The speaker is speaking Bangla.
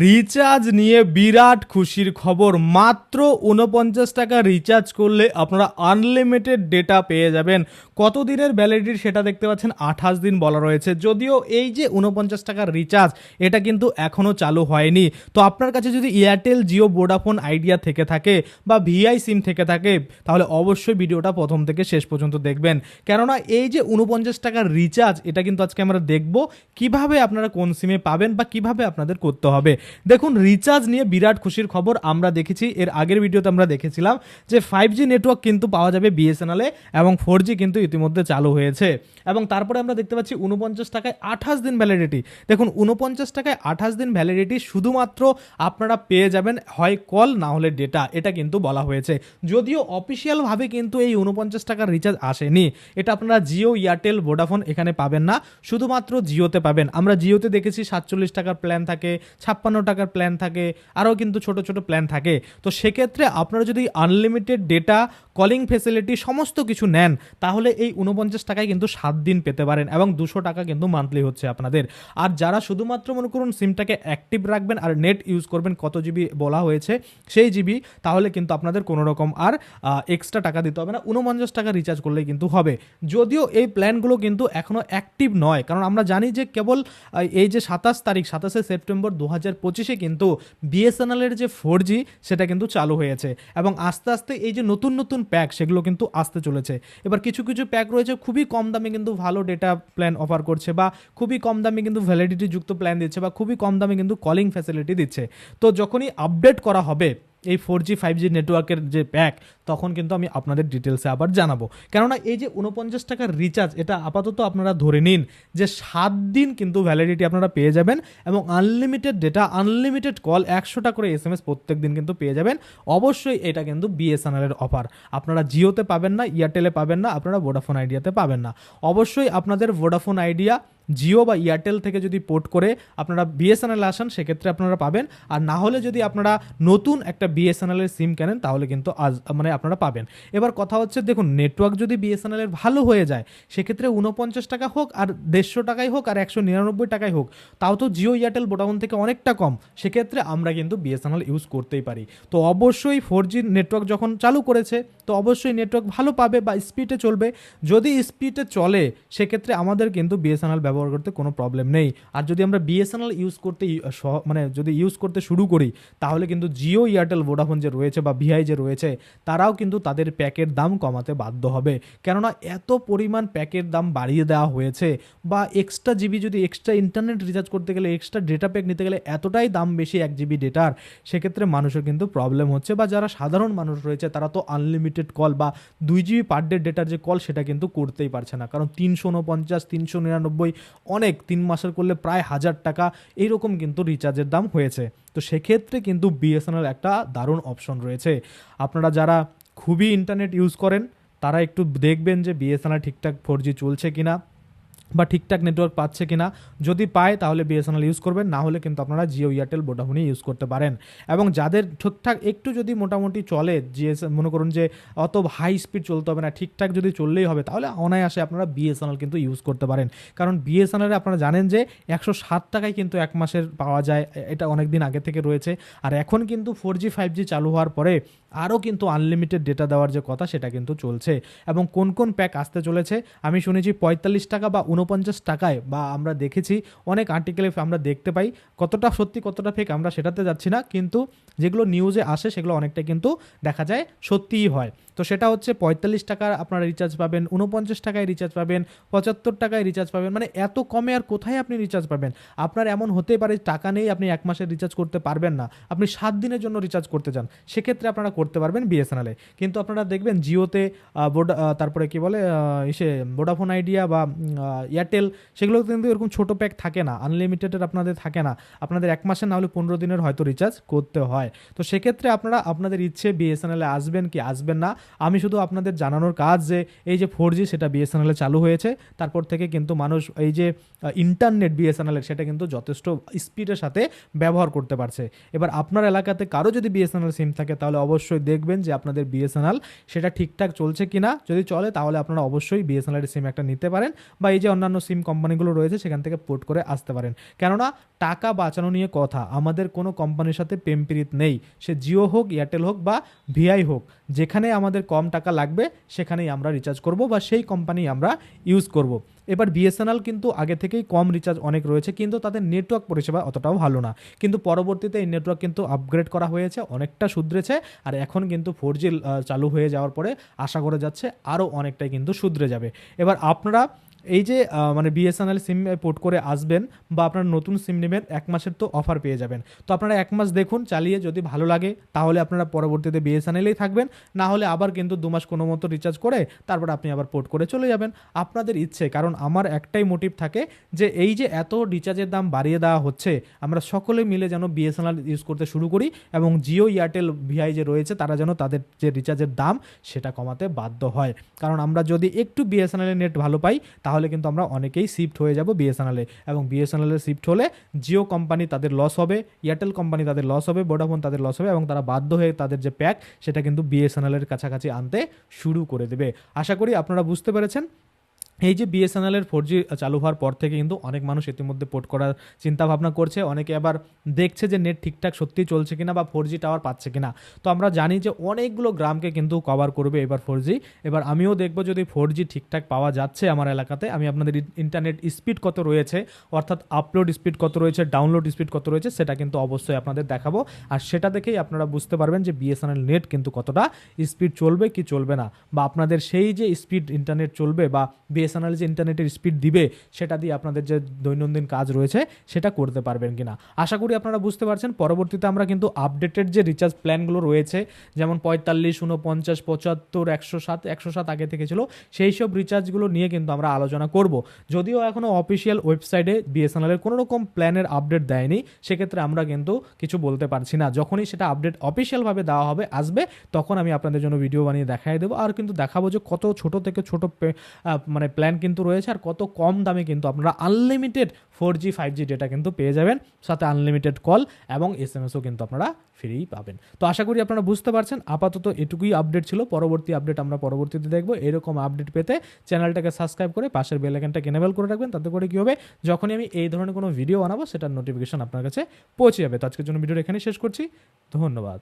রিচার্জ নিয়ে বিরাট খুশির খবর। মাত্র উনপঞ্চাশ টাকা রিচার্জ করলে আপনারা আনলিমিটেড ডেটা পেয়ে যাবেন। কত দিনের ভ্যালিডিটি সেটা দেখতে পাচ্ছেন, আঠাশ দিন বলা রয়েছে। যদিও এই যে উনপঞ্চাশ টাকার রিচার্জ এটা কিন্তু এখনও চালু হয়নি। তো আপনার কাছে যদি এয়ারটেল জিও ভোডাফোন আইডিয়া থেকে থাকে বা ভিআই সিম থেকে থাকে, তাহলে অবশ্যই ভিডিওটা প্রথম থেকে শেষ পর্যন্ত দেখবেন। কেননা এই যে উনপঞ্চাশ টাকার রিচার্জ এটা কিন্তু আজকে আমরা দেখব কীভাবে আপনারা কোন সিমে পাবেন বা কীভাবে আপনাদের করতে হবে। দেখুন রিচার্জ নিয়ে বিরাট খুশির খবর আমরা দেখেছি। এর আগের ভিডিওতে আমরা দেখেছিলাম যে ফাইভ জি নেটওয়ার্ক কিন্তু পাওয়া যাবে বিএসএনএলে এবং ফোর জি কিন্তু ইতিমধ্যে চালু হয়েছে। এবং তারপরে আমরা দেখতে পাচ্ছি উনপঞ্চাশ টাকায় আঠাশ দিন ভ্যালিডিটি দেখুন, উনপঞ্চাশ টাকায় আঠাশ দিন ভ্যালিডিটি শুধুমাত্র আপনারা পেয়ে যাবেন হয় কল না হলে ডেটা এটা কিন্তু বলা হয়েছে। যদিও অফিসিয়ালভাবে কিন্তু এই উনপঞ্চাশ টাকার রিচার্জ আসেনি। এটা আপনারা জিও এয়ারটেল ভোডাফোন এখানে পাবেন না। শুধুমাত্র জিওতে পাবেন। আমরা জিওতে দেখেছি সাতচল্লিশ টাকার প্ল্যান থাকে ছাপ্পান্ন টাকার প্ল্যান থাকে, আরও কিন্তু ছোট ছোট প্ল্যান থাকে। তো সেক্ষেত্রে আপনারা যদি আনলিমিটেড ডেটা কলিং ফেসিলিটি সমস্ত কিছু নেন, তাহলে এই উনপঞ্চাশ টাকায় কিন্তু সাত দিন পেতে পারেন এবং দুশো টাকা কিন্তু মান্থলি হচ্ছে আপনাদের। আর যারা শুধুমাত্র মনে করুন সিমটাকে অ্যাক্টিভ রাখবেন আর নেট ইউজ করবেন, কত জিবি বলা হয়েছে সেই জিবি তাহলে কিন্তু আপনাদের কোনো রকম আর এক্সট্রা টাকা দিতে হবে না উনপঞ্চাশ টাকা রিচার্জ করলেই কিন্তু হবে। যদিও এই প্ল্যানগুলো কিন্তু এখনও অ্যাক্টিভ নয়, কারণ আমরা জানি যে কেবল এই যে সাতাশ তারিখ, সাতাশে সেপ্টেম্বর দু হাজার পঁচিশে কিন্তু বিএসএনএলের যে ফোর জি সেটা কিন্তু চালু হয়েছে। এবং আস্তে আস্তে এই যে নতুন নতুন প্যাক সেগুলো কিন্তু আসতে চলেছে। এবার কিছু কিছু প্যাক রয়েছে, খুবই কম দামে কিন্তু ভালো ডেটা প্ল্যান অফার করছে বা খুবই কম দামে কিন্তু ভ্যালিডিটি যুক্ত প্ল্যান দিচ্ছে বা খুবই কম দামে কিন্তু কলিং ফ্যাসিলিটি দিচ্ছে। তো যখনই আপডেট করা হবে এই ফোর জি ফাইভ জি নেটওয়ার্কের যে প্যাক তখন কিন্তু আমি আপনাদের ডিটেলসে আবার জানাব। কেননা এই যে উনপঞ্চাশ টাকার রিচার্জ এটা আপাতত আপনারা ধরে নিন যে সাত দিন কিন্তু ভ্যালিডিটি আপনারা পেয়ে যাবেন এবং আনলিমিটেড ডেটা আনলিমিটেড কল একশোটা করে এস এম এস প্রত্যেক দিন কিন্তু পেয়ে যাবেন। অবশ্যই এটা কিন্তু বিএসএনএলের অফার আপনারা জিওতে পাবেন না, এয়ারটেলে পাবেন না, আপনারা ভোডাফোন আইডিয়াতে পাবেন না। অবশ্যই আপনাদের ভোডাফোন আইডিয়া জিও বা এয়ারটেল থেকে যদি পোর্ট করে আপনারা বিএসএনএল আসেন, সেক্ষেত্রে আপনারা পাবেন। আর না হলে যদি আপনারা নতুন একটা বিএসএনএলের সিম কেনেন, তাহলে কিন্তু আজ মানে আপনারা পাবেন। এবার কথা হচ্ছে, দেখুন, নেটওয়ার্ক যদি বিএসএনএলের ভালো হয়ে যায়, সেক্ষেত্রে উনপঞ্চাশ টাকা হোক আর দেড়শো টাকাই হোক আর একশো নিরানব্বই টাকাই হোক, তাও তো জিও, এয়ারটেল ভোডাফোন থেকে অনেকটা কম। সেক্ষেত্রে আমরা কিন্তু বিএসএনএল ইউজ করতেই পারি। তো অবশ্যই ফোর জি নেটওয়ার্ক যখন চালু করেছে, তো অবশ্যই নেটওয়ার্ক ভালো পাবে বা স্পিডে চলবে। যদি স্পিডে চলে, সেক্ষেত্রে আমাদের কিন্তু বিএসএনএল ব্যবহার করতে কোনো প্রবলেম নেই। আর যদি আমরা বিএসএনএল ইউজ করতে মানে যদি ইউজ করতে শুরু করি, তাহলে কিন্তু জিও এয়ারটেল ভোডাফোন যে রয়েছে বা ভিআই যে রয়েছে, তারাও কিন্তু তাদের প্যাকের দাম কমাতে বাধ্য হবে। কেননা এত পরিমাণ প্যাকের দাম বাড়িয়ে দেওয়া হয়েছে বা এক্সট্রা জিবি যদি এক্সট্রা ইন্টারনেট রিচার্জ করতে গেলে এক্সট্রা ডেটা প্যাক নিতে গেলে এতটাই দাম বেশি এক জিবি ডেটার সেক্ষেত্রে মানুষের কিন্তু প্রবলেম হচ্ছে বা যারা সাধারণ মানুষ রয়েছে, তারা তো আনলিমিটেড কল বা দুই জিবি পার ডে ডেটার যে কল সেটা কিন্তু করতেই পারছে না। কারণ তিনশো উনপঞ্চাশ তিনশো নিরানব্বই অনেক তিন মাসের করলে প্রায় হাজার টাকা, এইরকম কিন্তু রিচার্জের দাম হয়েছে। তো সেক্ষেত্রে কিন্তু বিএসএনএল একটা দারুণ অপশন রয়েছে। আপনারা যারা খুবই ইন্টারনেট ইউজ করেন, তারা একটু দেখবেন যে বিএসএনএল ঠিকঠাক ফোর জি চলছে কিনা। বা ঠিকঠাক নেটওয়ার্ক পাচ্ছে কিনা, যদি পায় তাহলে বিএসএনএল ইউজ করবেন, না হলে কিন্তু আপনারা জিও এয়ারটেল ভোডাফোনই ইউজ করতে পারেন। এবং যাদের ঠিকঠাক একটু যদি মোটামুটি চলে জিএস মনে করুন যে অত হাই স্পিড চলতে হবে না, ঠিকঠাক যদি চললেই হবে, তাহলে অনায়াসে আপনারা বিএসএনএল কিন্তু ইউজ করতে পারেন। কারণ বিএসএনএল আপনারা জানেন যে একশো সাত টাকায় কিন্তু এক মাসের পাওয়া যায় এটা অনেক দিন আগে থেকে রয়েছে। আর এখন কিন্তু ফোর জি ফাইভ জি চালু হওয়ার পরে আরও কিন্তু আনলিমিটেড ডেটা দেওয়ার যে কথা, সেটা কিন্তু চলছে। এবং কোন কোন প্যাক আসতে চলেছে, আমি শুনেছি পঁয়তাল্লিশ টাকা বা উনপঞ্চাশ টাকায় বা আমরা দেখেছি অনেক আর্টিকেলে আমরা দেখতে পাই কতটা সত্যি কতটা ফেক আমরা সেটাতে যাচ্ছি না কিন্তু যেগুলো নিউজে আসে সেগুলো অনেকটা কিন্তু দেখা যায় সত্যিই হয়। তো সেটা হচ্ছে পঁয়তাল্লিশ টাকার আপনারা রিচার্জ পাবেন উনপঞ্চাশ টাকায় রিচার্জ পাবেন পঁচাত্তর টাকায় রিচার্জ পাবেন মানে এত কমে আর কোথায় আপনি রিচার্জ পাবেন? আপনার এমন হতে পারে টাকা নেই আপনি এক মাসের রিচার্জ করতে পারবেন না আপনি সাত দিনের জন্য রিচার্জ করতে চান সেক্ষেত্রে আপনারা করতে পারবেন বিএসএনএলে কিন্তু আপনারা দেখবেন জিওতে আহ, তারপরে কি বলে ইসে ভোডাফোন আইডিয়া বা এয়ারটেল সেগুলো কিন্তু এরকম ছোটো প্যাক থাকে না আনলিমিটেডের আপনাদের থাকে না। আপনাদের এক মাসে না হলে পনেরো দিনের হয়তো রিচার্জ করতে হয়। তো সেক্ষেত্রে আপনারা আপনাদের ইচ্ছে বিএসএনএলে আসবেন কি আসবেন না, আমি শুধু আপনাদের জানানোর কাজ যে এই যে ফোর জি সেটা বিএসএনএলে চালু হয়েছে, তারপর থেকে কিন্তু মানুষ এই যে ইন্টারনেট বিএসএনএলের সেটা কিন্তু যথেষ্ট স্পিডের সাথে ব্যবহার করতে পারছে। এবার আপনার এলাকাতে কারও যদি বিএসএনএল সিম থাকে, তাহলে অবশ্যই দেখবেন যে আপনাদের বিএসএনএল সেটা ঠিকঠাক চলছে কিনা। যদি চলে, তাহলে আপনারা অবশ্যই বিএসএনএল সিম একটা নিতে পারেন। বা এই যে অন্য অন্যান্য সিম কোম্পানিগুলো রয়েছে, সেখান থেকে পোর্ট করে আসতে পারেন। কেননা, টাকা বাঁচানো নিয়ে কথা। আমাদের কোনো কোম্পানির সাথে প্রেমপিরিত নেই। সে জিও হোক, এয়ারটেল হোক বা ভিআই হোক, যেখানে আমাদের কম টাকা লাগবে, সেখানেই আমরা রিচার্জ করব বা সেই কোম্পানি আমরা ইউজ করব। এবার বিএসএনএল কিন্তু আগে থেকেই কম রিচার্জ অনেক রয়েছে, কিন্তু তাদের নেটওয়ার্ক পরিষেবা অতটাও ভালো না। কিন্তু পরবর্তীতে এই নেটওয়ার্ক কিন্তু আপগ্রেড করা হয়েছে, অনেকটা শুধরেছে, আর এখন কিন্তু ফোর চালু হয়ে যাওয়ার পরে আশা করে যাচ্ছে আরও অনেকটাই কিন্তু শুধরে যাবে। এবার আপনারা এই যে মানে বিএসএনএল সিম পোর্ট করে আসবেন বা আপনারা নতুন সিম নেবেন, এক মাসের তো অফার পেয়ে যাবেন। তো আপনারা এক মাস দেখুন, চালিয়ে যদি ভালো লাগে, তাহলে আপনারা পরবর্তীতে বিএসএনএলেই থাকবেন। না হলে আবার কিন্তু দু মাস কোনো মতো রিচার্জ করে তারপর আপনি আবার পোর্ট করে চলে যাবেন। আপনাদের ইচ্ছে, কারণ আমার একটাই মোটিভ থাকে যে, এই যে এত রিচার্জের দাম বাড়িয়ে দেওয়া হচ্ছে, আমরা সকলে মিলে যেন বিএসএনএল ইউজ করতে শুরু করি এবং জিও এয়ারটেল ভিআই যে রয়েছে, তারা যেন তাদের যে রিচার্জের দাম, সেটা কমাতে বাধ্য হয়। কারণ আমরা যদি একটু বিএসএনএলের নেট ভালো পাই, তাহলে কিন্তু আমরা অনেকেই শিফট হয়ে যাব বিএসএনএলে এবং বিএসএনএলে শিফট হলে জিও কোম্পানি তাদের লস হবে এয়ারটেল কোম্পানি তাদের লস হবে ভোডাফোন তাদের লস হবে এবং তারা বাধ্য হয়ে তাদের যে প্যাক সেটা কিন্তু বিএসএনএলের কাছাকাছি আনতে শুরু করে দেবে। আশা করি আপনারা বুঝতে পেরেছেন। এই যে বিএসএনএল এর ফোর জি চালু হওয়ার পর থেকে কিন্তু অনেক মানুষ ইতিমধ্যে পোর্ট করার চিন্তা ভাবনা করছে। অনেকে আবার দেখছে যে নেট ঠিকঠাক সত্যি চলছে কিনা বা ফোর জি টাওয়ার পাচ্ছে কিনা। তো আমরা জানি যে অনেকগুলো গ্রামকে কিন্তু কভার করবে এবার ফোর জি এবার আমিও দেখব যদি ফোর জি ঠিকঠাক পাওয়া যাচ্ছে আমার এলাকাতে। আমি আপনাদের ইন্টারনেট স্পিড কত রয়েছে, অর্থাৎ আপলোড স্পিড কত রয়েছে ডাউনলোড স্পিড কত রয়েছে, সেটা কিন্তু অবশ্যই আপনাদের দেখাবো। আর সেটা দেখেই আপনারা বুঝতে পারবেন যে বিএসএনএল নেট কিন্তু কতটা স্পিড চলবে, কি চলবে না। বা আপনাদের সেই যে স্পিড ইন্টারনেট চলবে বা বিএসএনএল যে ইন্টারনেটের স্পিড দিবে, সেটা দিয়ে আপনাদের যে দৈনন্দিন কাজ রয়েছে, সেটা করতে পারবেন কিনা। আশা করি আপনারা বুঝতে পারছেন। পরবর্তীতে আমরা কিন্তু আপডেটেড যে রিচার্জ প্ল্যানগুলো রয়েছে, যেমন পঁয়তাল্লিশ উনপঞ্চাশ পঁচাত্তর, একশো সাত একশো সাত আগে থেকে ছিল, সেই সব রিচার্জগুলো নিয়ে কিন্তু আমরা আলোচনা করব। যদিও এখনও অফিসিয়াল ওয়েবসাইটে বিএসএনএলের কোনো রকম প্ল্যানের আপডেট দেয়নি, সেক্ষেত্রে আমরা কিন্তু কিছু বলতে পারছি না। যখনই সেটা আপডেট অফিসিয়ালভাবে দেওয়া হবে, আসবে, তখন আমি আপনাদের জন্য ভিডিও বানিয়ে দেখাই দেবো। আর কিন্তু দেখাবো যে কত ছোট থেকে ছোট মানে প্ল্যান কিন্তু রয়েছে আর কত কম দামে কিন্তু আপনারা unlimited four G five G data কিন্তু পেয়ে যাবেন। সাথে আনলিমিটেড কল এবং এস এম এসও কিন্তু আপনারা ফ্রি পাবেন। তো আশা করি আপনারা বুঝতে পারছেন। আপাতত এটুকুই আপডেট ছিল। পরবর্তী আপডেট আমরা পরবর্তীতে দেখব। এরকম আপডেট পেতে চ্যানেলটাকে সাবস্ক্রাইব করে পাশের বেল আইকনটাকে এনেবেল করে রাখবেন। তাতে করে কী হবে? যখনই আমি এই ধরনের কোনো ভিডিও বানাবো, সেটার নোটিফিকেশন আপনার কাছে পৌঁছে যাবে। তো আজকের জন্য ভিডিও এখানে শেষ করছি। ধন্যবাদ।